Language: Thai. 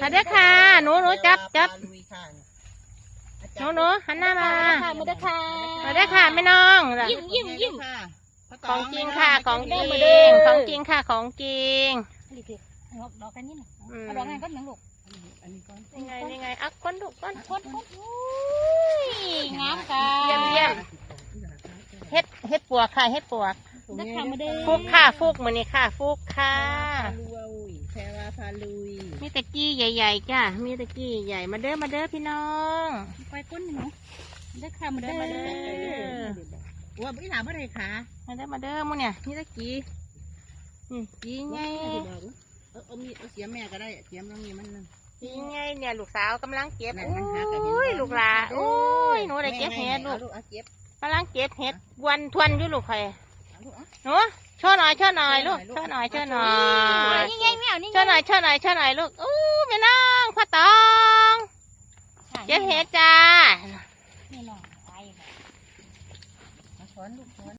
มาเด้อค่ะหนูหนูจับจับพาลุยค่ะหนูหนูหันหน้ามาค่ะมาเด้อค่ะมาเด้อค่ะ แม่น้องยิ้มยิ้มยิ้มค่ะของจริงค่ะของจริงมาเด้อของจริงค่ะของจริงนี่สิดอกดอกกันนี่นะอืมเอาดอกงานก็หนังลูกอันนี้ก่อนนี่ไงนี่ไงอะก้นดุก้นคนคนอุ้ยงามค่ะเยี่ยมเยี่ยมเฮ็ดเฮ็ดปวกค่ะเฮ็ดปวกเด้อค่ะมาเด้อ ฟุกค่ะฟุกมือนี้ค่ะ ฟุกค่ะ พาลุยแพรว่าพาลุย มีตะกี้ใหญ่ๆจ้ะมีตะกี้ใหญ่มาเด้อมาเด้อพี่น้องไปก้นหนูเด้อค่ะมาเด้อเด้อมาเด้อว่าพี่ถามว่าไรคะมาเด้อมาเด้อมูเนี่ยมีตะกี้นี่กี้ไงเออเอามีเอาเสียแม่ก็ได้เสียมตรงนี้มันนั่นกี้ไงเนี่ยลูกสาวกำลังเก็บนั่นโอมันหากันเห็น้ยบ่ลูกหลาโอ้ยหนูได้เก็บเห็ดลูกเอาเก็บกำลังเก็บเห็ดวันทวนอยู่ลูกใครเอาลูกเอาหนูโชว์หน่อยโชว์หน่อยลูกโชว์หน่อยโชว์หน่อย นี่ไงแมวนี่โชว์หน่อยโชว์หน่อยโชว์หน่อยลูกอู้แม่น้องพ่อตองเก็บเห็ดจ้านี่น้องไปมาช้อนลูกช้อน